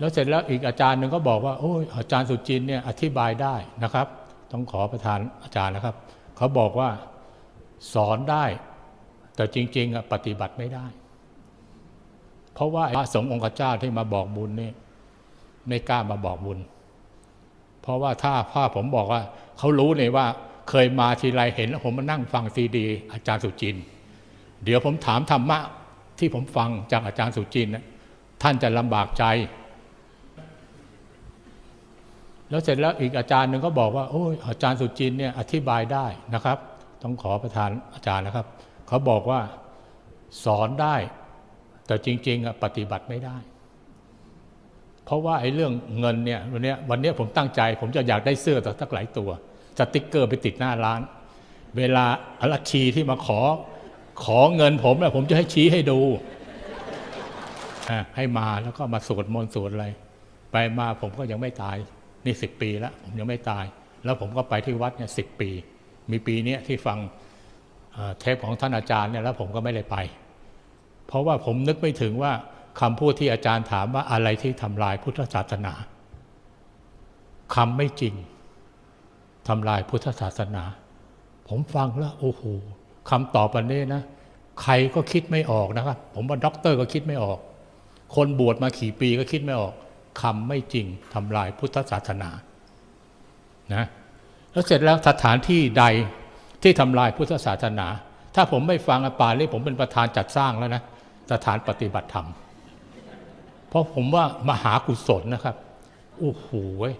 แล้วเสร็จแล้วอีกอาจารย์หนึ่งก็บอกว่าโอ้ยอาจารย์สุจินเนี่ยอธิบายได้นะครับ ต้องขอประธานอาจารย์นะครับ เขาบอกว่าสอนได้ แต่จริงๆปฏิบัติไม่ได้ เพราะว่าพระสงฆ์องค์เจ้าที่มาบอกบุญนี่ไม่กล้ามาบอกบุญ เพราะว่าถ้าพ่อผมบอกว่า เขารู้เลยว่า เคยมาทีไรเห็นแล้วผมมานั่งฟังซีดี อาจารย์สุจิน เดี๋ยวผมถามธรรมะที่ผมฟังจากอาจารย์สุจินท่านจะลำบากใจ แล้วเสร็จแล้วอีกอาจารย์หนึ่งก็บอกว่าโอ้ยอาจารย์สุจินเนี่ยอธิบายได้นะครับ ต้องขอประธานอาจารย์นะครับ เขาบอกว่าสอนได้ แต่จริงๆปฏิบัติไม่ได้ เพราะว่าไอ้เรื่องเงินเนี่ยวันนี้วันนี้ผมตั้งใจ ผมจะอยากได้เสื้อสักหลายตัวสติ๊กเกอร์ไปติดหน้าร้าน เวลาอรัชีที่มาขอขอเงินผมเนี่ยผมจะให้ชี้ให้ดูอะให้มาแล้วก็มาสวดมนต์สวดอะไร ไปมาผมก็ยังไม่ตาย นี่สิบปีแล้วผมยังไม่ตาย แล้วผมก็ไปที่วัดเนี่ยสิปี มีปีเนี้ยที่ฟังเอ่อเทปของท่านอาจารย์เนี่ยแล้วผมก็ไม่ได้ไป เพราะว่าผมนึกไม่ถึงว่าคำพูดที่อาจารย์ถามว่าอะไรที่ทำลายพุทธศาสนาคำไม่จริงทำลายพุทธศาสนา ผมฟังแล้วโอ้โหคำตอบอันนี้นะใครก็คิดไม่ออกนะครับ ผมว่าด็อกเตอร์ก็คิดไม่ออก คนบวชมาขี่ปีก็คิดไม่ออก คำไม่จริงทำลายพุทธศาสนานะแล้วเสร็จแล้วสถานที่ใดที่ทำลายพุทธศาสนา ถ้าผมไม่ฟังอาปาเลยผมเป็นประธานจัดสร้างแล้วนะสถานปฏิบัติธรรม เพราะผมว่ามหากุศลนะครับโอ้โหเว้ย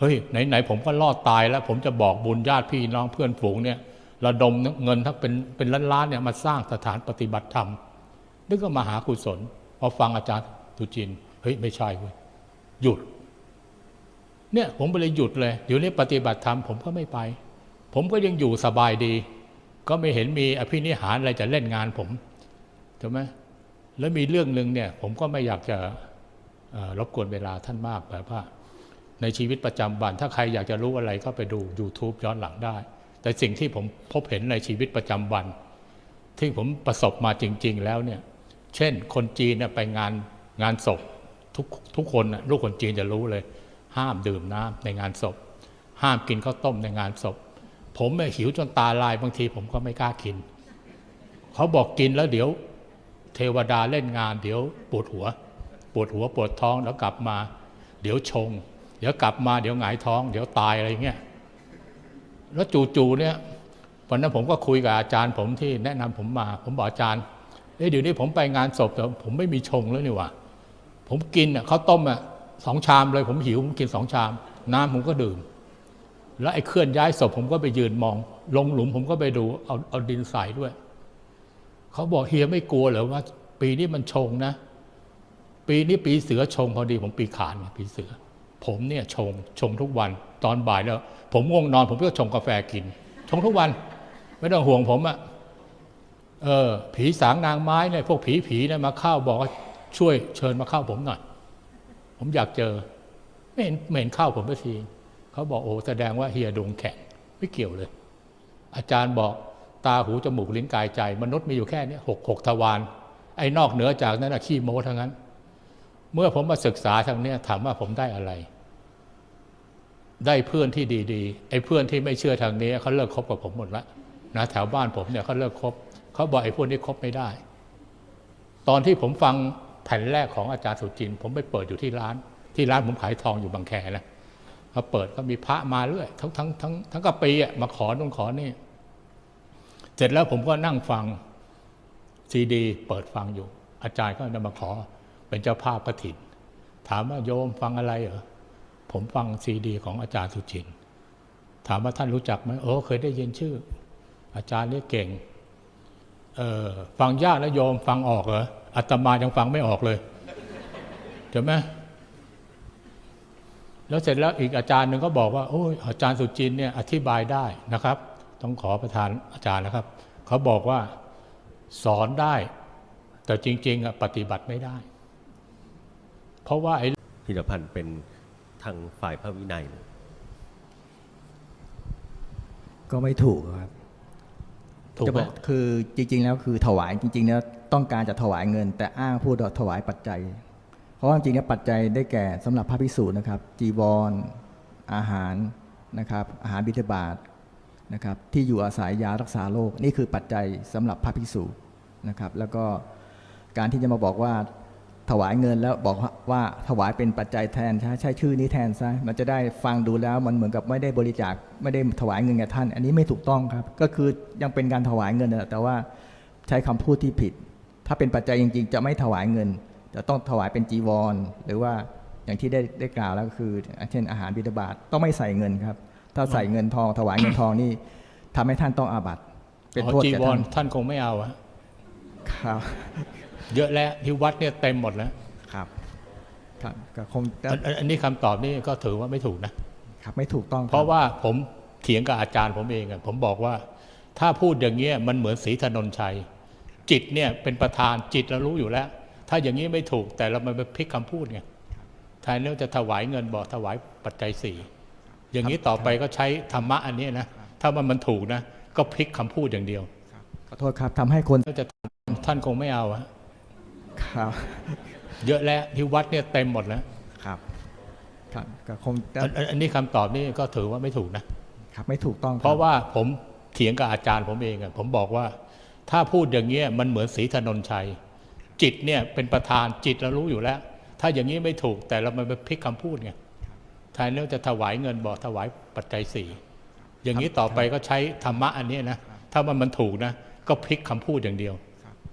เฮ้ยไหนๆผมก็รอดตายแล้ว ผมจะบอกบุญญาติพี่น้องเพื่อนฝูงเนี่ยระดมเงินทั้งเป็นเป็นล้านๆเนี่ยมาสร้างสถานปฏิบัติธรรมนึกว่ามหากุศลพอฟังอาจารย์ตุจินเฮ้ยไม่ใช่เว้ย หยุด เนี่ยผมไปเลยหยุดเลยเดี๋ยวนี้ปฏิบัติธรรมผมก็ไม่ไป ผมก็ยังอยู่สบายดี ก็ไม่เห็นมีอภินิหารอะไรจะเล่นงานผมถูกไหมแล้วมีเรื่องหนึ่งเนี่ย ผมก็ไม่อยากจะรบกวนเวลาท่านมากแบบว่า ในชีวิตประจำวันถ้าใครอยากจะรู้อะไรก็ไปดู YouTube ย้อนหลังได้ แต่สิ่งที่ผมพบเห็นในชีวิตประจำวัน ที่ผมประสบมาจริง ๆ แล้วเนี่ย เช่น คนจีนเนี่ยไปงานงานศพ ทุกทุกคนลูกคนจีนจะรู้เลย ห้ามดื่มน้ำในงานศพ ห้ามกินข้าวต้มในงานศพ ผมเนี่ยหิวจนตาลายบางทีผมก็ไม่กล้ากิน เขาบอกกินแล้วเดี๋ยว เทวดาเล่นงาน เดี๋ยวปวดหัว ปวดหัวปวดท้องแล้วกลับมา เดี๋ยวชง เดี๋ยวกลับมาเดี๋ยวหงายท้อง เดี๋ยวตายอะไรเงี้ยแล้วจู่ๆเนี่ยวันนั้นผมก็คุยกับอาจารย์ผมที่แนะนำผมมา ผมบอกอาจารย์เอ้เดี๋ยวนี้ผมไปงานศพแต่ผมไม่มีชงแล้วนี่หว่า ผมกินอะข้าวต้มอะสองชามเลย ผมหิวผมกินสองชาม น้ำผมก็ดื่ม แล้วไอ้เคลื่อนย้ายศพผมก็ไปยืนมอง ลงหลุมผมก็ไปดูเอาเอาดินใส่ด้วย เขาบอกเฮียไม่กลัวเหรอว่า ปีนี้มันชงนะ ปีนี้ปีเสือชงพอดีผมปีขานปีเสือ ผมเนี่ยชงชงทุกวันตอนบ่ายแล้ว ผมง่วงนอน ผมก็ชงกาแฟกิน ชงทุกวัน ไม่ต้องห่วงผมอะเออผีสางนางไม้เนี่ยพวกผีผีเนี่ยมาเข้าบอกว่า ช่วยเชิญมาเข้าผมหน่อย ผมอยากเจอ ไม่เห็นไม่เห็นเข้าผมสักทีเขาบอกโอ้แสดงว่าเฮียดวงแข็งไม่เกี่ยวเลย อาจารย์บอกตาหูจมูกลิ้นกายใจ มนุษย์มีอยู่แค่เนี้ยหกหกทวารไอ้นอกเหนือจากนั้นนะขี้โม้ทั้งนั้น เมื่อผมมาศึกษาทางเนี้ยถามว่าผมได้อะไร ได้เพื่อนที่ดีๆไอ้เพื่อนที่ไม่เชื่อทางนี้เขาเลิกคบกับผมหมดละนะแถวบ้านผมเนี่ยเขาเลิกคบเขาบอกไอ้พวกนี้คบไม่ได้ ตอนที่ผมฟัง แผ่นแรกของอาจารย์สุจิน ผมไปเปิดอยู่ที่ร้าน ที่ร้านผมขายทองอยู่บางแคนะเขาเปิดก็มีพระมาเรื่อยทั้งทั้งทั้งทั้งกะปีอะมาขอนู่นขอนี่ เสร็จแล้วผมก็นั่งฟังซีดี เปิดฟังอยู่ อาจารย์ก็จะมาขอเป็นเจ้าภาพกระถิน ถามว่าโยมฟังอะไรเหรอผมฟังซีดี ของอาจารย์สุจิน ถามว่าท่านรู้จักไหมโอ้เคยได้ยินชื่อ อาจารย์นี่เก่ง เออฟังยากแล้วโยมฟังออกเหรอ อาตมายังฟังไม่ออกเลยเห็นไหมแล้วเสร็จแล้วอีกอาจารย์หนึ่งก็บอกว่าโอ้ยอาจารย์สุจินต์เนี่ยอธิบายได้นะครับ ต้องขอประธานอาจารย์นะครับ เขาบอกว่าสอนได้ แต่จริงๆอะปฏิบัติไม่ได้ เพราะว่าไอ้พิรพันธ์เป็นทางฝ่ายพระวินัยเลยก็ไม่ถูกครับถูกจะไหมบอกคือจริง ๆ แล้วคือถวายจริง ๆ แล้ว ต้องการจะถวายเงิน แต่อ้างพูดถวายปัจจัย เพราะว่าจริงๆแล้วปัจจัยได้แก่สำหรับพระภิกษุนะครับ จีวรอาหารนะครับอาหารบิณฑบาตนะครับที่อยู่อาศัยยารักษาโรคนี่คือปัจจัยสำหรับพระภิกษุนะครับ แล้วก็การที่จะมาบอกว่าถวายเงินแล้วบอกว่าถวายเป็นปัจจัยแทนใช้ใช้ชื่อนี้แทนซะมันจะได้ฟังดูแล้วมันเหมือนกับไม่ได้บริจาคไม่ได้ถวายเงินแก่ท่าน อันนี้ไม่ถูกต้องครับ ก็คือยังเป็นการถวายเงินแต่ว่าใช้คำพูดที่ผิด ถ้าเป็นปัจจัยจริง ๆ จะไม่ถวายเงิน จะต้องถวายเป็นจีวร หรือว่าอย่างที่ได้ได้กล่าวแล้วก็คือ เช่นอาหารบิณฑบาตต้องไม่ใส่เงินครับ ถ้าใส่เงินทองถวายเงินทองนี่ทำให้ท่านต้องอาบัติเป็นอ๋อโทษจีแก่วท่ารนท่านคงไม่เอาอะครับ เยอะแล้วที่วัดเนี่ยเต็มหมดแล้วครับครับก็คงอันอันอันนี้คำตอบนี่ก็ถือว่าไม่ถูกนะครับไม่ถูกต้องคบเพราะว่าผมเถียงกับอาจารย์ผมเองอะผมบอกว่า ถ้าพูดอย่างเงี้ยมันเหมือนศรีถนนชัย จิตเนี่ยเป็นประธานจิตเรารู้อยู่แล้ว ถ้าอย่างนี้ไม่ถูกแต่เรามันไปพลิกคำพูดไงแทนที่จะถวายเงินบอกถวายปัจจัยสี่อย่างนี้ต่อไปก็ใช้ธรรมะอันนี้นะถ้ามันมันถูกนะ ก็พลิกคำพูดอย่างเดียวขอโทษครับทำให้คนถ้าจะท่านคงไม่เอาอะครับ เยอะแล้วที่วัดเนี่ยเต็มหมดแล้วครับครับก็คงอันอันอันนี้คำตอบนี่ก็ถือว่าไม่ถูกนะครับ ไม่ถูกต้องคบเพราะว่าผมเถียงกับอาจารย์ผมเองอะผมบอกว่า ถ้าพูดอย่างเงี้ยมันเหมือนศรีถนนชัย จิตเนี่ยเป็นประธานจิตเรารู้อยู่แล้ว ถ้าอย่างนี้ไม่ถูกแต่เรามันไปพลิกคำพูดไงแทนที่จะถวายเงินบอกถวายปัจจัยสี่อย่างนี้ต่อไปก็ใช้ธรรมะอันนี้นะถ้ามันมันถูกนะ ก็พลิกคำพูดอย่างเดียว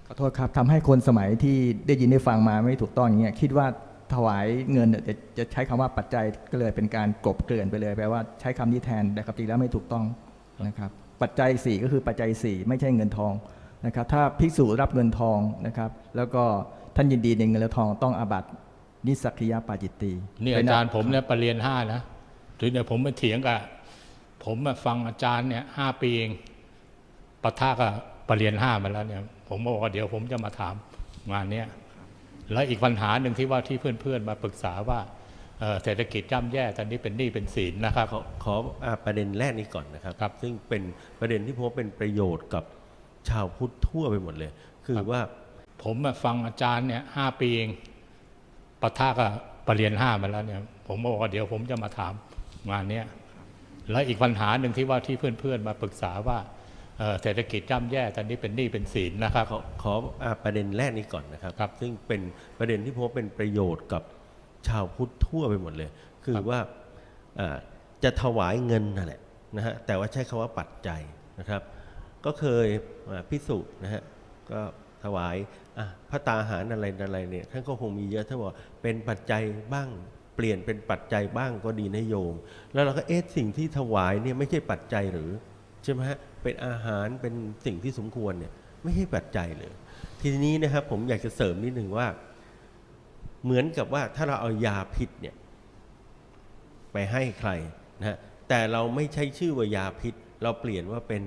ขอโทษครับทำให้คนสมัยที่ได้ยินได้ฟังมาไม่ถูกต้องอย่างเงี้ยคิดว่าถวายเงินจะจะใช้คำว่าปัจจัยก็เลยเป็นการกลบเกลื่อนไปเลยแปลว่าใช้คำนี้แทนแต่ความจริงแล้วไม่ถูกต้องนะครับปัจจัยสี่ก็คือปัจจัยสี่ไม่ใช่เงินทอง นะครับถ้าภิกษุรับเงินทองนะครับแล้วก็ท่านยินดีในเงินและทองต้องอาบัตินิสสกิยาปาจิตตีนี่เป็อาจารย์ผมเนี่ยปรริญญาห้านะถึงเนี่ยผมมาเถียงกับผมมาฟังอาจารย์เนี่ยห้าปีเองปะทะกับปรริญญาห้ามาแล้วเนี่ยผมบอกว่าเดี๋ยวผมจะมาถามงานเนี้ยแล้วอีกปัญหาหนึ่งที่ว่าที่เพื่อนๆมาปรึกษาว่าเอ่อเศรษฐกิจย่ำแย่ตอนนี้เป็นหนี้เป็นสินนะครับ ขอขออ่าประเด็นแรกนี้ก่อนนะครับครับซึ่งเป็นประเด็นที่ผมว่าเป็นประโยชน์กับ ชาวพุทธทั่วไปหมดเลย คือครับว่าผมมาฟังอาจารย์เนี่ยห้าปีเองปะทะกับปรริญญาห้ามาแล้วเนี่ยผมบอกว่าเดี๋ยวผมจะมาถามงานเนี้ยแล้วอีกปัญหาหนึ่งที่ว่าที่เพื่อนๆมาปรึกษาว่าเอ่อเศรษฐกิจย่ำแย่ตอนนี้เป็นหนี้เป็นสินนะครับ ขอขออ่าประเด็นแรกนี้ก่อนนะครับครับซึ่งเป็นประเด็นที่ผมว่าเป็นประโยชน์กับชาวพุทธทั่วไปหมดเลย คือครับว่าอ่าจะถวายเงินนั่นแหละนะฮะแต่ว่าใช้คำว่าปัจจัยนะครับ ก็เคยพิสูจน์นะฮะก็ถวายอะพระตาหารอะไรอะไรเนี่ยท่านก็คงมีเยอะท่านบอกเป็นปัจจัยบ้าง เปลี่ยนเป็นปัจจัยบ้างก็ดีนะโยม แล้วเราก็เอ๊ะสิ่งที่ถวายเนี่ยไม่ใช่ปัจจัยหรือใช่ไหมฮะเป็นอาหารเป็นสิ่งที่สมควรเนี่ยไม่ใช่ปัจจัยเลย ทีนี้นะครับผมอยากจะเสริมนิดหนึ่งว่า เหมือนกับว่าถ้าเราเอายาพิษเนี่ยไปให้ใครนะฮะแต่เราไม่ใช้ชื่อว่ายาพิษ เราเปลี่ยนว่าเป็น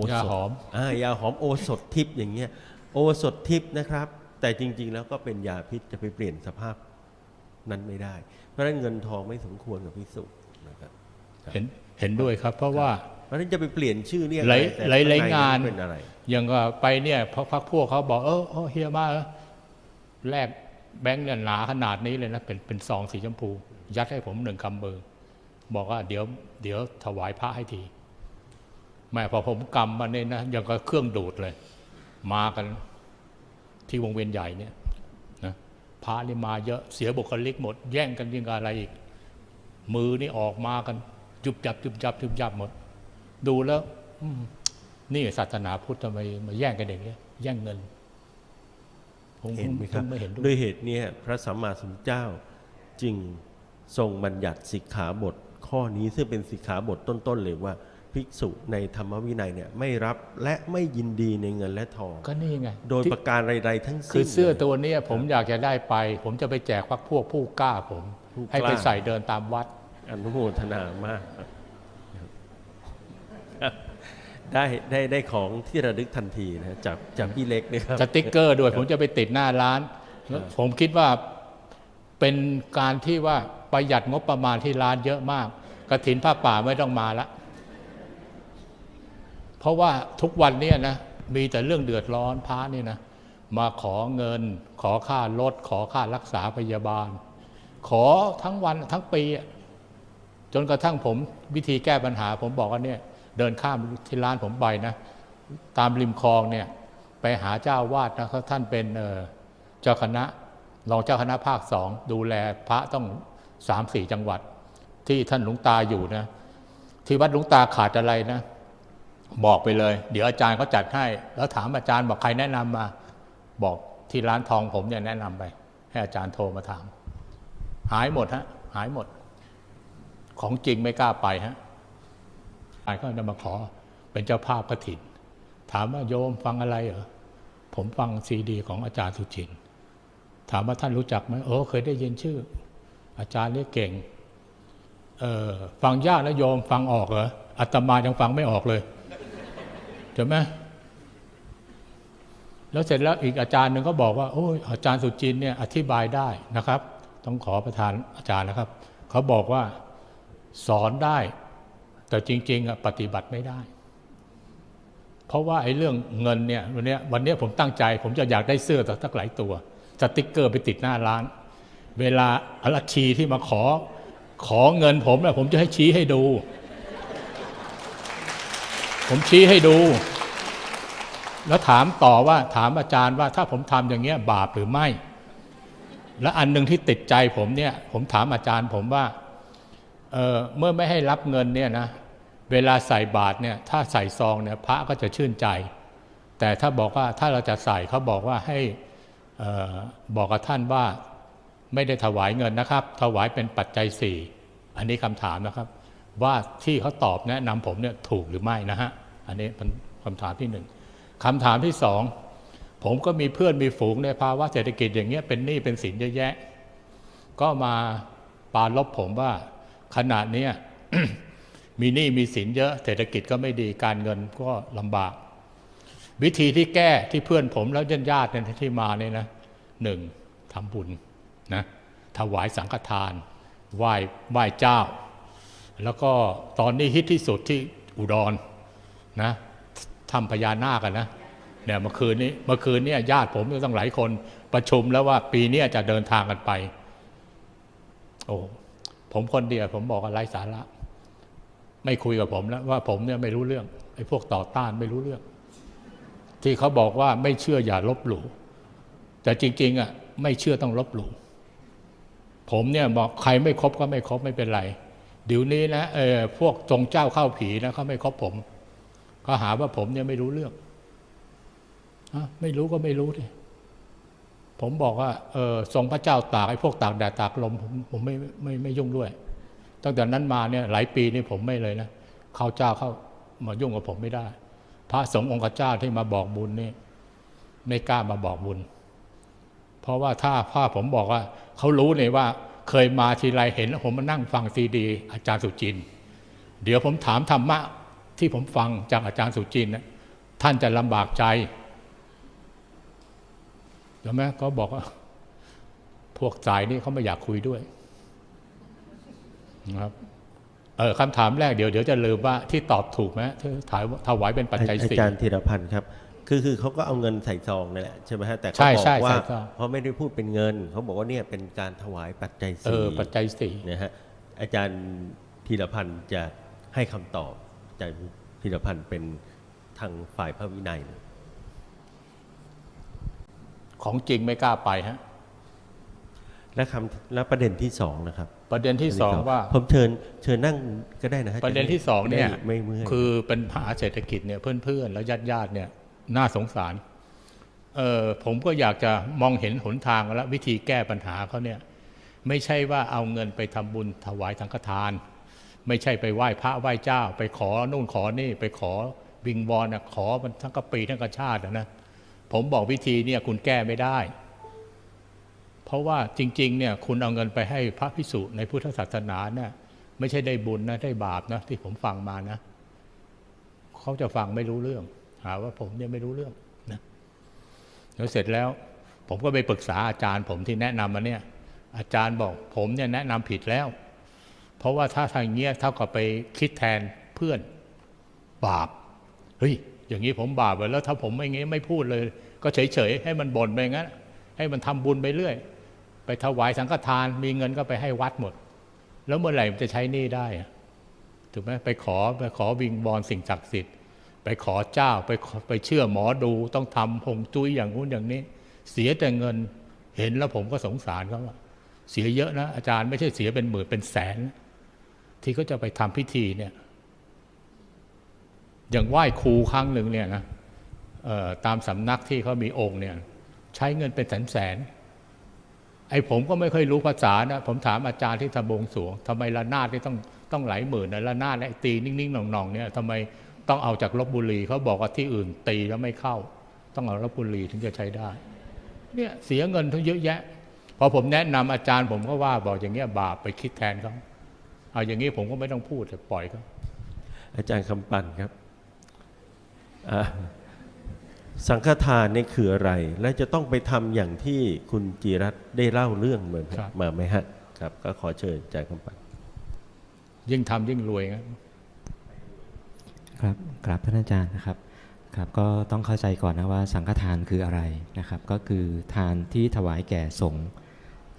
สถยาหอมอ่ายาหอมโอสถทิพย์อย่างเงี้ยโอสถทิพย์นะครับ แต่จริง ๆ แล้วก็เป็นยาพิษจะไปเปลี่ยนสภาพนั้นไม่ได้ เพราะฉะนั้นเงินทองไม่สมควรกับพิสุนะครับเห็นเห็นด้วยครับ เพราะว่าเพราะฉะนั้นจะไปเปลี่ยนชื่อเรียกหลายแต่หลายหลายข้ใงานเป็นอะไรอย่างก็ไปเนี่ยพพักพวกเขาบอกเออเออเฮียมาเออแลกแบงค์เนี่ยหนาขนาดนี้เลยนะเป็นเป็นซองสีชมพู ยัดให้ผมหนึ่งคำเบอร์ บอกว่าเดี๋ยวเดี๋ยวถวายพระให้ที แม่พอผมกำมาเนี่ยนะยังก็เครื่องดูดเลย มากันที่วงเวียนใหญ่เนี่ยนะพระนี่มาเยอะเสียบุคลิกหมด แย่งกันยังกับอะไรอีก มือนี่ออกมากันยุบยับยุบยับยุบยับหมด ดูแล้วอืมนี่ศาสนาพุทธทำไมมาแย่งกันอย่างเงี้ยแย่งเงินผมเห็นไหมครับผไม่เห็นด้ด้ววยยเหตุเนี้พระสัมมาสัมพุทธเจ้าจึงทรงบัญญัติสิกขาบทข้อนี้ซึ่งเป็นสิกขาบทต้นๆเลยว่า ภิกษุในธรรมวินัยเนี่ยไม่รับและไม่ยินดีในเงินและทองก็นี่ไงโดยที่ประการใดๆทั้งคืสิ้อนเสื้อลยตัวเนี้ยผมอยากจะได้ไป ผมจะไปแจกพักพวกผู้กล้าผมผู้กล้าให้ไปใส่เดินตามวัดอนุโมทนามากครับได้ได้ได้ของที่ระลึกทันทีนะจากจากพี่เล็กนะครับสติ๊กเกอร์ด้วยผมจะไปติดหน้าร้าน ผมคิดว่าเป็นการที่ว่าประหยัดงบประมาณที่ร้านเยอะมากกระถินผ้าป่าไม่ต้องมาละ เพราะว่าทุกวันนี่ยนะมีแต่เรื่องเดือดร้อนพระนี่นะมาขอเงิน ขอค่ารถ ขอค่ารักษาพยาบาล ขอทั้งวันทั้งปีจนกระทั่งผมวิธีแก้ปัญหา ผมบอกว่าเนี่ยเดินข้ามที่ร้านผมไปนะ ตามริมคลองเนี่ยไปหาเจ้าวาดนะท่านเป็นเจ้าคณะรองเจ้าคณะภาคสองดูแลพระต้องสามสี่จังหวัด ที่ท่านหลวงตาอยู่นะ ที่วัดหลวงตาขาดอะไรนะ บอกไปเลย เดี๋ยวอาจารย์เขาจัดให้ แล้วถามอาจารย์บอกใครแนะนำมา บอกที่ร้านทองผมเนี่ยแนะนำไป ให้อาจารย์โทรมาถาม หายหมดฮะหายหมด ของจริงไม่กล้าไปฮะอาจารย์ก็จะมาขอเป็นเจ้าภาพกฐิน ถามว่าโยมฟังอะไรเหรอผมฟังซีดี ของอาจารย์สุจิน ถามว่าท่านรู้จักไหมโอ้เคยได้ยินชื่อ อาจารย์เนี่เก่งเออฟังยากนะโยมฟังออกเหรออาตมายังฟังไม่ออกเลย ใช่ไหมแล้วเสร็จแล้วอีกอาจารย์หนึ่งก็บอกว่าโอ้ยอาจารย์สุจินเนี่ยอธิบายได้นะครับ ต้องขอประธานอาจารย์นะครับ เขาบอกว่าสอนได้ แต่จริงๆปฏิบัติไม่ได้ เพราะว่าไอ้เรื่องเงินเนี่ยวันนี้วันนี้ผมตั้งใจ ผมจะอยากได้เสื้อสักหลายตัวสติ๊กเกอร์ไปติดหน้าร้าน เวลาอรัชีที่มาขอขอเงินผมเนี่ยผมจะให้ชี้ให้ดู ผมชี้ให้ดู แล้วถามต่อว่าถามอาจารย์ว่าถ้าผมทำอย่างเงี้ยบาปหรือไม่ และอันหนึ่งที่ติดใจผมเนี่ยผมถามอาจารย์ผมว่าเเมื่อไม่ให้รับเงินเนี่ยนะเวลาใส่บาตรเนี่ยถ้าใส่ซองเนี่ยพระก็จะชื่นใจ แต่ถ้าบอกว่าถ้าเราจะใส่เขาบอกว่าให้อบอกกับท่านว่าไม่ได้ถวายเงินนะครับ ถวายเป็นปัจจัยสี่อันนี้คำถามนะครับ ว่าที่เขาตอบแนะนำผมเนี่ยถูกหรือไม่นะฮะ อันนี้เป็นคำถามที่หนึ่งคำถามที่สองผมก็มีเพื่อนมีฝูงในภาวะเศรษฐกิจอย่างเงี้ยเป็นหนี้เป็นสินเยอะแยะ ก็มาปาลบผมว่าขนาดเนี้ยมีหนี้มีสินเยอะเศรษฐกิจก็ไม่ดีการเงินก็ลำบาก วิธีที่แก้ที่เพื่อนผมแล้วญาติญาติที่มาเนี่ยนะหนึ่งทำบุญนะถวายสังฆทาน ไหว้ไหว้เจ้า แล้วก็ตอนนี้ฮิตที่สุดที่อุดร นะทำพญานาคกันนะเนี่ยเมื่อคืนนี้เมื่อคืนเนี่ยญาติผมต้องหลายคนประชุมแล้วว่าปีนี้จะเดินทางกันไป โอ้ผมคนเดียวผมบอกว่าไรสาระ ไม่คุยกับผมแล้วว่าผมเนี่ยไม่รู้เรื่องไอ้พวกต่อต้านไม่รู้เรื่อง ที่เขาบอกว่าไม่เชื่ออย่าลบหลู่แต่จริง ๆอะไม่เชื่อต้องลบหลู่ผมเนี่ยบอกใครไม่ครบก็ไม่ครบไม่เป็นไรเดี๋ยวนี้นะเออพวกจงเจ้าเข้าผีนะเขาไม่ครบผม เขาหาว่าผมเนี่ยไม่รู้เรื่องอไม่รู้ก็ไม่รู้ดิผมบอกว่าเออทรงพระเจ้าตากไอ้พวกตากแดดตากลมผมผมไม่ไม่ไม่ยุ่งด้วย ตั้งแต่นั้นมาเนี่ยหลายปีนี่ผมไม่เลยนะเข้าเจ้าเข้ามายุ่งกับผมไม่ได้ พระสงฆ์องค์เจ้าที่มาบอกบุญนี่ไม่กล้ามาบอกบุญ เพราะว่าถ้าพ่อผมบอกว่าเขารู้เลยว่า เคยมาทีไรเห็นแล้วผมมานั่งฟังซีดี อาจารย์สุจิน เดี๋ยวผมถามธรรมะ ที่ผมฟังจากอาจารย์สุจินต์นะท่านจะลำบากใจใช่ไหมก็บอกว่า พวกสายนี่เขาไม่อยากคุยด้วยนะครับเออคำถามแรกเดี๋ยวเดี๋ยวจะลืมว่าที่ตอบถูกไหมที่ถายถวายเป็นปัจจัยอาสี่จารย์ธีรพันธ์ครับคือคือเขาก็เอาเงินใส่ซองนั่นแหละใช่ไหมฮะแต่เขาใช่บอใช่กว่าใส่ซองเขาไม่ได้พูดเป็นเงินเขาบอกว่าเนี่ยเป็นการถวายปัจจัยเอสี่อปัจจัยสี่นะฮะอาจารย์ธีรพันธ์จะให้คำตอบอา จารย์ธีรพันธ์เป็นทางฝ่ายพระวินัย ของจริงไม่กล้าไปฮะและคำและประเด็นที่สองนะครับ ประเด็นที่สองว่าผมเชิญเชิญนั่งก็ได้นะฮะประเด็นที่สองเนี่ยไม่ไม่เมื่อยคือเป็นปัญหาเศรษฐกิจเนี่ยเพื่อนๆ และญาติๆเนี่ยน่าสงสารเออผมก็อยากจะมองเห็นหนทางและวิธีแก้ปัญหาเขาเนี่ย ไม่ใช่ว่าเอาเงินไปทำบุญถวายสังฆทาน ไม่ใช่ไปไหว้พระไหว้เจ้า ไปขอนู่นขอนี่ไปขอวิงวอนนะขอมันทั้งกะปีทั้งกระชาตินะผมบอกวิธีเนี่ยคุณแก้ไม่ได้ เพราะว่าจริงๆเนี่ยคุณเอาเงินไปให้พระพิสุในพุทธศาสนาเนี่ยไม่ใช่ได้บุญนะได้บาปนะที่ผมฟังมานะเขาจะฟังไม่รู้เรื่อง หาว่าผมเนี่ยไม่รู้เรื่องนะแล้วเสร็จแล้ว ผมก็ไปปรึกษาอาจารย์ ผมที่แนะนำมาเนี่ย อาจารย์บอก ผมเนี่ยแนะนำผิดแล้ว เพราะว่าถ้าทางเงี้ยเท่ากับไปคิดแทนเพื่อนบาปเฮ้ยอย่างนี้ผมบาปไปแล้ว ถ้าผมไม่เงี้ยไม่พูดเลย ก็เฉยๆให้มันบ่นไปงั้น ให้มันทำบุญไปเรื่อย ไปถวายสังฆทาน มีเงินก็ไปให้วัดหมด แล้วเมื่อไหร่มันจะใช้หนี้ได้ถูกไหมไปขอไปขอวิงบอลสิ่งศักดิ์สิทธิ์ไปขอเจ้าไปขอไปเชื่อหมอดูต้องทำหงจุ้ยอย่างนู้นอย่างนี้ เสียแต่เงินเห็นแล้วผมก็สงสารเขาว่าเสียเยอะนะอาจารย์ไม่ใช่เสียเป็นหมื่นเป็นแสน ที่เขาจะไปทำพิธีเนี่ย อย่างไหว้ครูครั้งหนึ่งเนี่ยนะตามสำนักที่เขามีองค์เนี่ย ใช้เงินเป็นแสนแสนไอ้ผมก็ไม่เคยรู้ภาษานะ ผมถามอาจารย์ที่ทำบวงสวงทำไมระนาดที่ต้องต้องหลายหมื่นนะระนาดไอ้ตีนิ่งๆหน่องๆเนี่ยทำไมต้องเอาจากลบบุรีเขาบอกว่าที่อื่นตีแล้วไม่เข้า ต้องเอาลบบุรีถึงจะใช้ได้ เนี่ยเสียเงินทั้งเยอะแยะพอผมแนะนำอาจารย์ผมก็ว่าบอกอย่างเงี้ยบาปไปคิดแทนเขา เอาอย่างนี้ผมก็ไม่ต้องพูดแต่ปล่อยเขาอาจารย์คำปั่นครับอะสังฆทานนี่คืออะไร และจะต้องไปทำอย่างที่คุณจีรัตน์ได้เล่าเรื่องเหมือนมาไหมฮะครับ ก็ขอเชิญอาจารย์คำปั่นยิ่งทำยิ่งรวยครับครับกราบท่านอาจารย์นะครับครับก็ต้องเข้าใจก่อนนะว่าสังฆทานคืออะไรนะครับ ก็คือทานที่ถวายแก่สงฆ์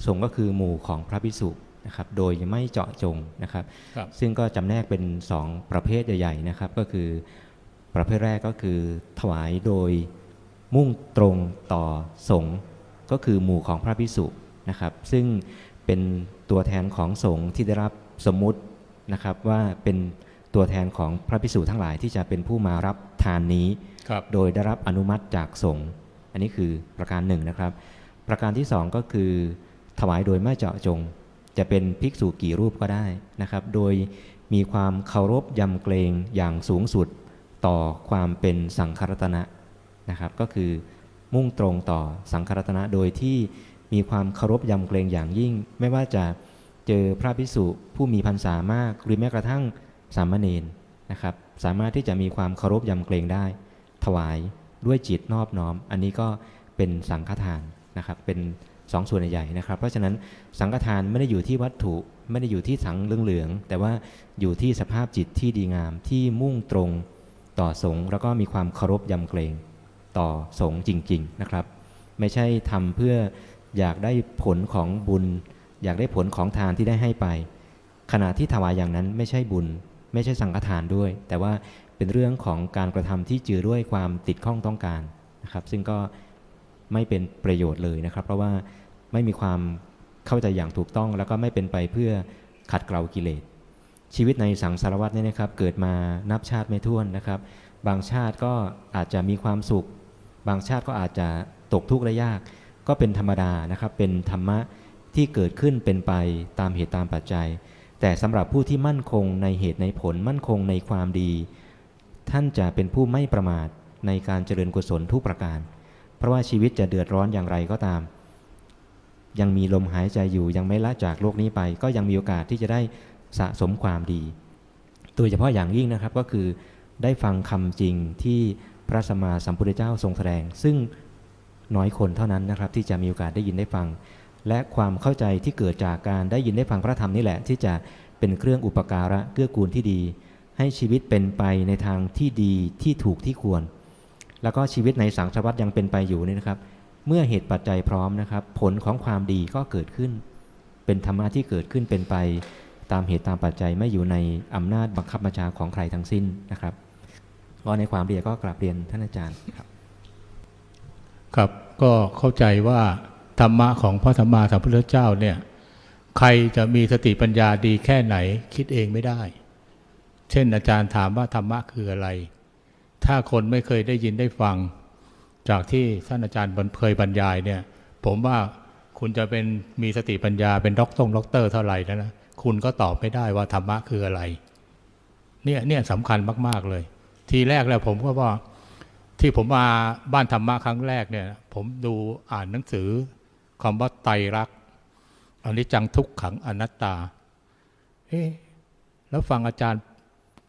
สงฆ์ก็คือหมู่ของพระภิกษุ นะครับโดยไม่เจาะจงนะครับครับซึ่งก็จำแนกเป็น 2 ประเภทใหญ่ๆนะครับ ก็คือประเภทแรกก็คือถวายโดยมุ่งตรงต่อสงฆ์ก็คือหมู่ของพระภิกษุนะครับ ซึ่งเป็นตัวแทนของสงฆ์ที่ได้รับสมมุตินะครับว่าเป็นตัวแทนของพระภิกษุทั้งหลายที่จะเป็นผู้มารับทานนี้ครับโดยได้รับอนุมัติจากสงฆ์อันนี้คือประการหนึ่งนะครับ ประการที่สองก็คือถวายโดยไม่เจาะจง จะเป็นภิกษุกี่รูปก็ได้นะครับ โดยมีความเคารพยำเกรงอย่างสูงสุดต่อความเป็นสังฆรัตนะนะครับ ก็คือมุ่งตรงต่อสังฆรัตนะโดยที่มีความเคารพยำเกรงอย่างยิ่ง ไม่ว่าจะเจอพระภิกษุผู้มีพรรษามาก หรือแม้กระทั่งสามเณรนะครับ สามารถที่จะมีความเคารพยำเกรงได้ ถวายด้วยจิตนอบน้อม อันนี้ก็เป็นสังฆทานนะครับเป็น สองส่วนใหญ่นะครับ เพราะฉะนั้นสังฆทานไม่ได้อยู่ที่วัตถุไม่ได้อยู่ที่สังเหลืองๆแต่ว่าอยู่ที่สภาพจิตที่ดีงามที่มุ่งตรงต่อสงฆ์แล้วก็มีความเคารพยำเกรงต่อสงฆ์จริง ๆนะครับ ไม่ใช่ทำเพื่ออยากได้ผลของบุญ อยากได้ผลของทานที่ได้ให้ไป ขณะที่ถวายอย่างนั้นไม่ใช่บุญ ไม่ใช่สังฆทานด้วย แต่ว่าเป็นเรื่องของการกระทำที่จือด้วยความติดข้องต้องการนะครับ ซึ่งก็ไม่เป็นประโยชน์เลยนะครับ เพราะว่า ไม่มีความเข้าใจอย่างถูกต้อง แล้วก็ไม่เป็นไปเพื่อขัดเกลากิเลส ชีวิตในสังสารวัตรเนี่ยนะครับ เกิดมานับชาติไม่ถ้วนนะครับ บางชาติก็อาจจะมีความสุข บางชาติก็อาจจะตกทุกข์และยาก ก็เป็นธรรมดานะครับ เป็นธรรมะที่เกิดขึ้นเป็นไปตามเหตุตามปัจจัย แต่สำหรับผู้ที่มั่นคงในเหตุในผลมั่นคงในความดี ท่านจะเป็นผู้ไม่ประมาทในการเจริญกุศลทุกประการ เพราะว่าชีวิตจะเดือดร้อนอย่างไรก็ตาม ยังมีลมหายใจอยู่ยังไม่ละจากโลกนี้ไป ก็ยังมีโอกาสที่จะได้สะสมความดีโดยเฉพาะอย่างยิ่งนะครับก็คือได้ฟังคำจริงที่พระสัมมาสัมพุทธเจ้าทรงแสดง ซึ่งน้อยคนเท่านั้นนะครับที่จะมีโอกาสได้ยินได้ฟัง และความเข้าใจที่เกิดจากการได้ยินได้ฟังพระธรรมนี่แหละ ที่จะเป็นเครื่องอุปการะเกื้อกูลที่ดี ให้ชีวิตเป็นไปในทางที่ดีที่ถูกที่ควร แล้วก็ชีวิตในสังสารวัตยังเป็นไปอยู่นี่นะครับ เมื่อเหตุปัจจัยพร้อมนะครับ ผลของความดีก็เกิดขึ้น เป็นธรรมะที่เกิดขึ้นเป็นไป ตามเหตุตามปัจจัยไม่อยู่ในอำนาจบังคับบัญชาของใครทั้งสิ้นนะครับก็ในความเรียนก็กราบเรียนท่านอาจารย์ครับ ครับก็เข้าใจว่าธรรมะของพระสัมมาสัมพุทธเจ้าเนี่ยใครจะมีสติปัญญาดีแค่ไหนคิดเองไม่ได้ เช่นอาจารย์ถามว่าธรรมะคืออะไร ถ้าคนไม่เคยได้ยินได้ฟัง จากที่ท่านอาจารย์เคยบรรยายเนี่ย ผมว่าคุณจะเป็นมีสติปัญญาเป็นด็อกตงด็อกเตอร์เท่าไหร่แล้วนะคุณก็ตอบไม่ได้ว่าธรรมะคืออะไร เนี่ยเนี่ยสำคัญมาก ๆเลย ทีแรกแล้วผมก็ว่าที่ผมมาบ้านธรรมะครั้งแรกเนี่ย ผมดูอ่านหนังสือคำว่าไตรลักษณ์อนิจจังทุกขังอนัตตา เอ๊ะแล้วฟังอาจารย์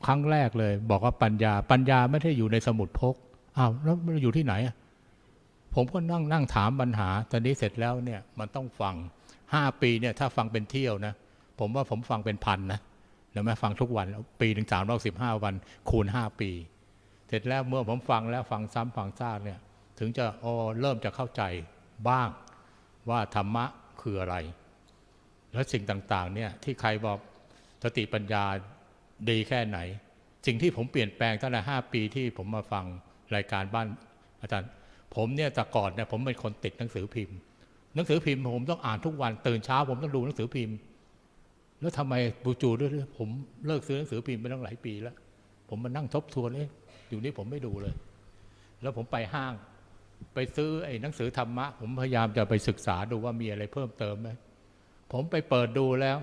ครั้งแรกเลย บอกว่าปัญญา ปัญญาไม่ได้อยู่ในสมุดพกอ้าวแล้วมันอยู่ที่ไหนอะ ผมก็นั่งนั่งถามปัญหา ตอนนี้เสร็จแล้วเนี่ยมันต้องฟังห้าปีเนี่ยถ้าฟังเป็นเที่ยวนะ ผมว่าผมฟังเป็นพันนะแล้วแม่ฟังทุกวันปีหนึ่งสามร้อยสิบห้าวัน คูณห้าปี เสร็จแล้วเมื่อผมฟังแล้วฟังซ้ำฟังซากเนี่ย ถึงจะอ๋อเริ่มจะเข้าใจบ้างว่าธรรมะคืออะไร และสิ่งต่างๆเนี่ยที่ใครบอกสติปัญญาดีแค่ไหน สิ่งที่ผมเปลี่ยนแปลงตั้งแต่ห้าปีที่ผมมาฟังรายการบ้านอาจารย์ ผมเนี่ยแต่ก่อนเนี่ยผมเป็นคนติดหนังสือพิมพ์ หนังสือพิมพ์ผมต้องอ่านทุกวันตื่นเช้า ผมต้องดูหนังสือพิมพ์ แล้วทำไมบูจูด้วยผมเลิกซื้อหนังสือพิมพ์ไปตั้งหลายปีแล้ว ผมมานั่งทบทวนเอ๊ะอยู่นี่ผมไม่ดูเลย แล้วผมไปห้าง ไปซื้อไอ้หนังสือธรรมะ ผมพยายามจะไปศึกษาดูว่ามีอะไรเพิ่มเติมไหมผมไปเปิดดูแล้ว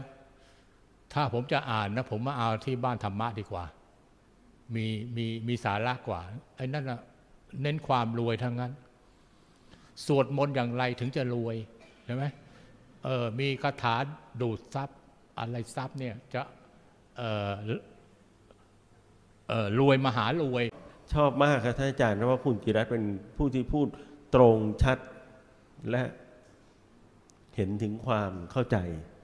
ถ้าผมจะอ่านนะ ผมมาเอาที่บ้านธรรมะดีกว่า มีมีมีสาระกว่าไอ้นั่นนะ เน้นความรวยทั้งนั้น สวดมนต์อย่างไรถึงจะรวยใช่ไหมเออมีคาถาดูดทรัพย์อะไรทรัพย์เนี่ยจะเออเออรวยมหารวย ชอบมากครับท่านอาจารย์เพราะว่าคุณจิรัตเป็นผู้ที่พูดตรงชัดและเห็นถึงความเข้าใจ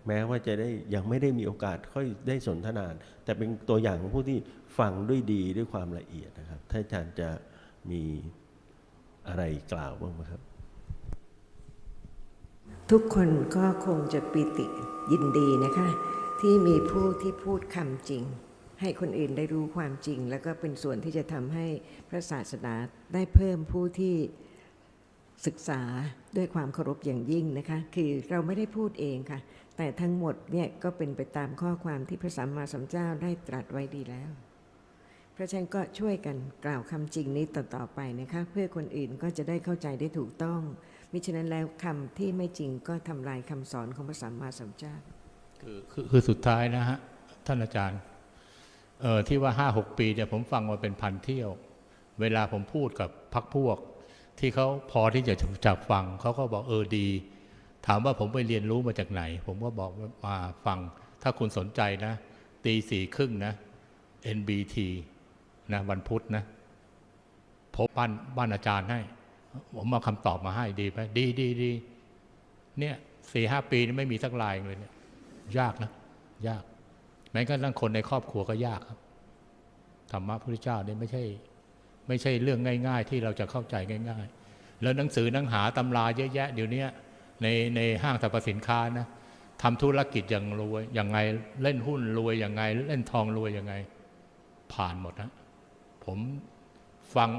แม้ว่าจะได้ยังไม่ได้มีโอกาสค่อยได้สนทนาน แต่เป็นตัวอย่างของผู้ที่ฟังด้วยดีด้วยความละเอียดนะครับท่านอาจารย์จะ มีอะไรกล่าวบ้างไหมครับ ทุกคนก็คงจะปิติยินดีนะคะ ที่มีผู้ที่พูดคำจริง ให้คนอื่นได้รู้ความจริง แล้วก็เป็นส่วนที่จะทำให้พระศาสนาได้เพิ่มผู้ที่ศึกษาด้วยความเคารพอย่างยิ่งนะคะ คือเราไม่ได้พูดเองค่ะ แต่ทั้งหมดเนี่ยก็เป็นไปตามข้อความที่พระสัมมาสัมพุทธเจ้าได้ตรัสไว้ดีแล้ว เพราะฉะนั้นก็ช่วยกันกล่าวคำจริงนี้ต่อๆไปนะคะเพื่อคนอื่นก็จะได้เข้าใจได้ถูกต้อง มิฉะนั้นแล้วคำที่ไม่จริงก็ทำลายคำสอนของพระสัมมาสัมพุทธเจ้าคือคือคือสุดท้ายนะฮะท่านอาจารย์เออที่ว่าห้าหกปีเนี่ยผมฟังมาเป็นพันเที่ยว เวลาผมพูดกับพักพวก ที่เขาพอที่จะจับฟังเขาก็บอกเออดี ถามว่าผมไปเรียนรู้มาจากไหน ผมก็บอกว่ามาฟัง ถ้าคุณสนใจนะตีสี่ครึ่งนะ NBT นะวันพุธนะผมบ้านบ้านอาจารย์ให้ ผมมาคำตอบมาให้ดีไหมดีดีดีเนี่ยสี่ห้าปีนี่ไม่มีสักลายเลยเนี่ย ยากนะ ยาก แม้กระทั่งคนในครอบครัวก็ยากครับธรรมะพระพุทธเจ้าเนี่ยไม่ใช่ ไม่ใช่เรื่องง่าย ๆ ที่เราจะเข้าใจง่าย ๆ แล้วหนังสือหนังหาตำราเยอะแยะเดี๋ยวนี้ในในห้างสรรพสินค้านะทำธุรกิจอย่างรวยอย่างไงเล่นหุ้นรวยอย่างไง เล่นทองรวยอย่างไง ผ่านหมดนะ ผมฟัง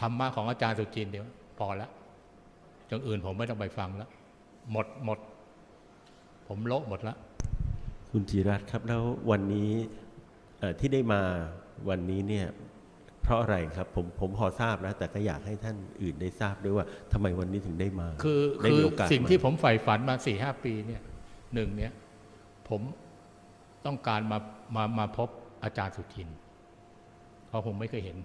ธรรมะของอาจารย์สุจินต์เดียวพอแล้วอย่างอื่นผมไม่ต้องไปฟังแล้ว หมดหมด ผมโละหมดแล้ว คุณจิรัตน์ครับ แล้ววันนี้เอ่อที่ได้มาวันนี้เนี่ยเพราะอะไรครับผมผมพอทราบนะแต่ก็อยากให้ท่านอื่นได้ทราบด้วยว่าทำไมวันนี้ถึงได้มา คือได้คือมีโอกาสสิ่งที่าผมใฝ่ฝันมาสี่ห้าปีเนี่ยหนึ่งเนี่ย ผมต้องการมามามาพบอาจารย์สุทินทร์ เพราะผมไม่เคยเห็น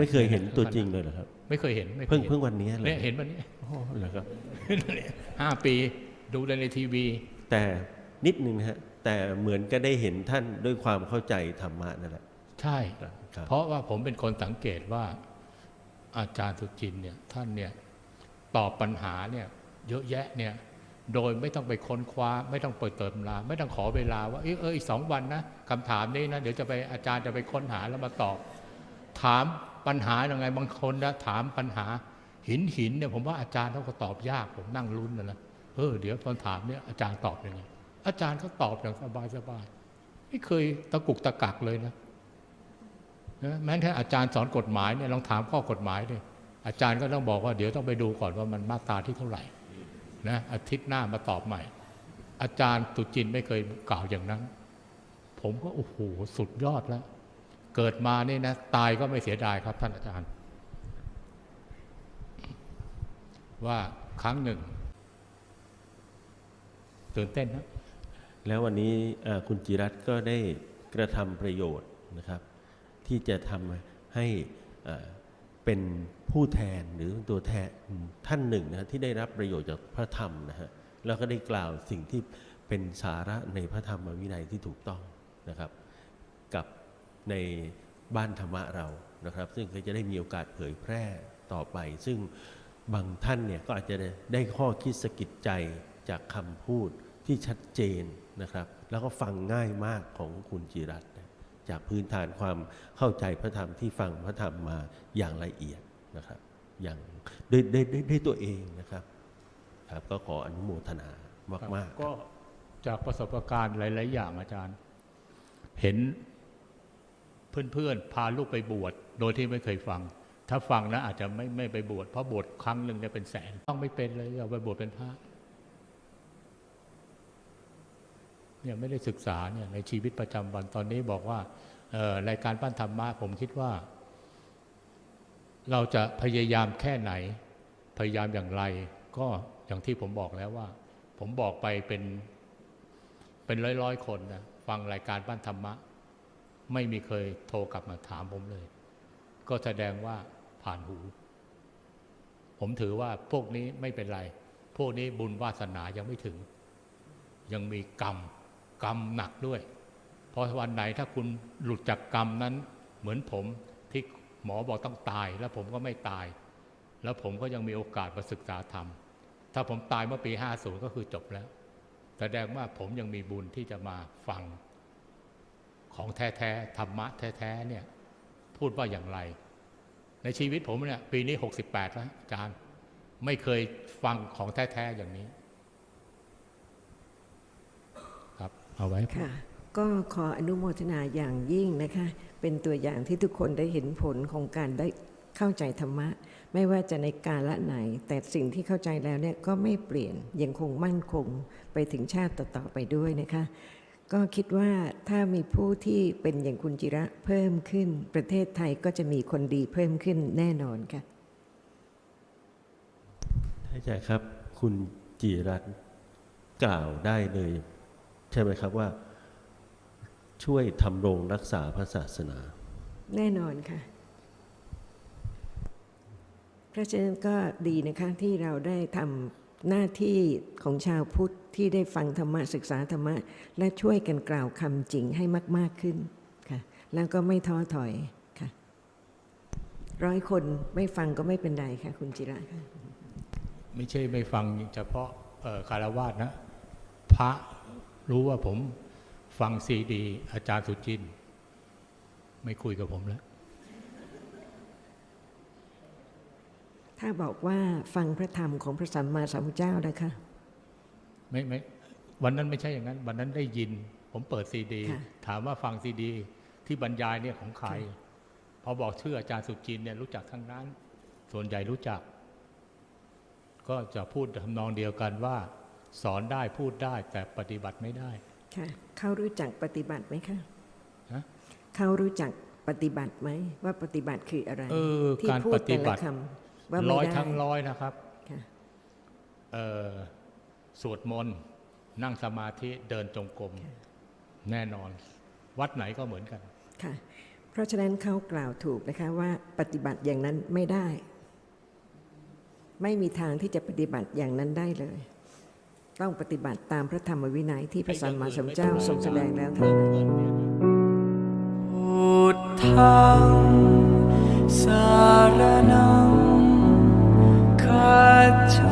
ไม่เคยเห็นตัวจริงเลยเหรอครับ ไม่เคยเห็นไม่เคเพิ่งยเห็นเพิ่งวันนี้เลยเนี่ยเห็นวันนี้อ๋อเหรอครับห้าปีดูในทีวี แต่นิดนึงนะฮะแต่เหมือนก็ได้เห็นท่านด้วยความเข้าใจธรรมะนั่นแหละใช่ครับเพราะว่าผมเป็นคนสังเกตว่าอาจารย์สุจินต์เนี่ยท่านเนี่ยตอบปัญหาเนี่ยเยอะแยะเนี่ยโดยไม่ต้องไปค้นคว้า ไม่ต้องเปิดเติมเวลาไม่ต้องขอเวลาว่าเอยเอออีกสองวันนะคำถามนี้นะเดี๋ยวจะไปอาจารย์จะไปค้นหาแล้วมาตอบ ถามปัญหาอย่างไงบางคนนะถามปัญหาหินหินเนี่ยผมว่าอาจารย์เขาก็ตอบยากผมนั่งลุ้นนะนะเออเดี๋ยวตอนถามเนี่ยอาจารย์ตอบยังไงอาจารย์เขาตอบอย่างสบายสบายไม่เคยตะกุกตะกักเลยนะนะแม้แค่อาจารย์สอนกฎหมายเนี่ยลองถามข้อกฎหมายเลยอาจารย์ก็ต้องบอกว่าเดี๋ยวต้องไปดูก่อนว่ามันมาตราที่เท่าไหร่นะอาทิตย์หน้ามาตอบใหม่ อาจารย์ตุจินไม่เคยกล่าวอย่างนั้น ผมก็โอ้โหสุดยอดแล้ว เกิดมานี่นะ ตายก็ไม่เสียดายครับท่านอาจารย์ ว่าครั้งหนึ่ง ตื่นเต้นนะ แล้ววันนี้คุณจิรัตก็ได้กระทำประโยชน์นะครับ ที่จะทำให้เป็นผู้แทนหรือตัวแทนท่านหนึ่งนะฮะที่ได้รับประโยชน์จากพระธรรมนะฮะแล้วก็ได้กล่าวสิ่งที่เป็นสาระในพระธรรมวินัยที่ถูกต้องนะครับ กับ ในบ้านธรรมะเรานะครับ ซึ่งก็จะได้มีโอกาสเผยแพร่ต่อไป ซึ่งบางท่านเนี่ยก็อาจจะได้ข้อคิดสะกิดใจจากคำพูดที่ชัดเจนนะครับ แล้วก็ฟังง่ายมากของคุณจิรัตจากพื้นฐานความเข้าใจพระธรรมที่ฟังพระธรรมมาอย่างละเอียดนะครับ อย่างด้วยด้วยด้วยด้วยตัวเองนะครับ ครับก็ขออนุโมทนามากๆก็จากประสบการณ์หลาย ๆ อย่างอาจารย์ เห็น เพื่อนๆ พาลูกไปบวชโดยที่ไม่เคยฟัง ถ้าฟังนะอาจจะไม่ไม่ไปบวชเพราะบวชครั้งหนึ่งเนี่ยเป็นแสน ต้องไม่เป็นเลยเอาไปบวชเป็นพระเนี่ยไม่ได้ศึกษาเนี่ยในชีวิตประจำวันตอนนี้บอกว่าเออรายการปั้นธรรมะผมคิดว่า เราจะพยายามแค่ไหน พยายามอย่างไร ก็อย่างที่ผมบอกแล้วว่า ผมบอกไปเป็นเป็นร้อยร้อยๆคนนะฟังรายการบ้านธรรมะ ไม่มีเคยโทรกลับมาถามผมเลย ก็แสดงว่าผ่านหู ผมถือว่าพวกนี้ไม่เป็นไร พวกนี้บุญวาสนายังไม่ถึง ยังมีกรรม กรรมหนักด้วย เพราะวันไหนถ้าคุณหลุดจากกรรมนั้น เหมือนผมที่หมอบอกต้องตาย แล้วผมก็ไม่ตาย แล้วผมก็ยังมีโอกาสมาศึกษาธรรม ถ้าผมตายเมื่อปี 50 ก็คือจบแล้ว แสดงว่าผมยังมีบุญที่จะมาฟัง ของแท้ๆธรรมะแท้ๆเนี่ยพูดว่าอย่างไร ในชีวิตผมเนี่ยปีนี้ 68 แล้วอาจารย์ไม่เคยฟังของแท้ๆอย่างนี้ ครับเอาไว้ค่ะ ก็ขออนุโมทนาอย่างยิ่งนะคะ เป็นตัวอย่างที่ทุกคนได้เห็นผลของการได้เข้าใจธรรมะ ไม่ว่าจะในกาละไหน แต่สิ่งที่เข้าใจแล้วเนี่ยก็ไม่เปลี่ยนยังคงมั่นคงไปถึงชาติต่อๆไปด้วยนะคะ ก็คิดว่าถ้ามีผู้ที่เป็นอย่างคุณจิระเพิ่มขึ้น ประเทศไทยก็จะมีคนดีเพิ่มขึ้นแน่นอนค่ะท่านอาจารย์ครับคุณจิรัตน์กล่าวได้เลย ใช่ไหมครับว่า ช่วยทำรงรักษาพระศาสนา แน่นอนค่ะเพราะฉะนั้นก็ดีนะคะที่เราได้ทำ หน้าที่ของชาวพุทธที่ได้ฟังธรรมะศึกษาธรรมะ และช่วยกันกล่าวคำจริงให้มาก ๆขึ้นค่ะ แล้วก็ไม่ท้อถอยค่ะ ร้อยคนไม่ฟังก็ไม่เป็นไรค่ะ คุณจิระค่ะไม่ใช่ไม่ฟังเฉพาะคารวาสนะ พระรู้ว่าผมฟังซีดี อาจารย์สุจิน ไม่คุยกับผมแล้ว ถ้าบอกว่าฟังพระธรรมของพระสัมมาสัมพุทธเจ้านะคะไม่ไม่วันนั้นไม่ใช่อย่างนั้น วันนั้นได้ยิน ผมเปิดซีดีค่ะถามว่าฟังซีดี ที่บรรยายเนี่ยของใคร พอบอกชื่ออาจารย์สุจินต์เนี่ยรู้จักทั้งนั้น ส่วนใหญ่รู้จัก ก็จะพูดทำนองเดียวกันว่า สอนได้พูดได้แต่ปฏิบัติไม่ได้ค่ะเขารู้จักปฏิบัติไหมคะฮะเขารู้จักปฏิบัติไหมว่าปฏิบัติคืออะไรเออที่การพูปดฏิแต่บัละติคำ ว่าไม่ร้อยได้ทั้งร้อยนะครับค่ะเอ่อสวดมนต์นั่งสมาธิเดินจงกรมแน่นอน วัดไหนก็เหมือนกันค่ะเพราะฉะนั้นเขากล่าวถูกนะคะว่าปฏิบัติอย่างนั้นไม่ได้ ไม่มีทางที่จะปฏิบัติอย่างนั้นได้เลย ต้องปฏิบัติตามพระธรรมวินัยที่พระสัมมาสัมพุทธเจ้าทรงแสดงแล้วเท่านั้นพุทธังสา 갇혀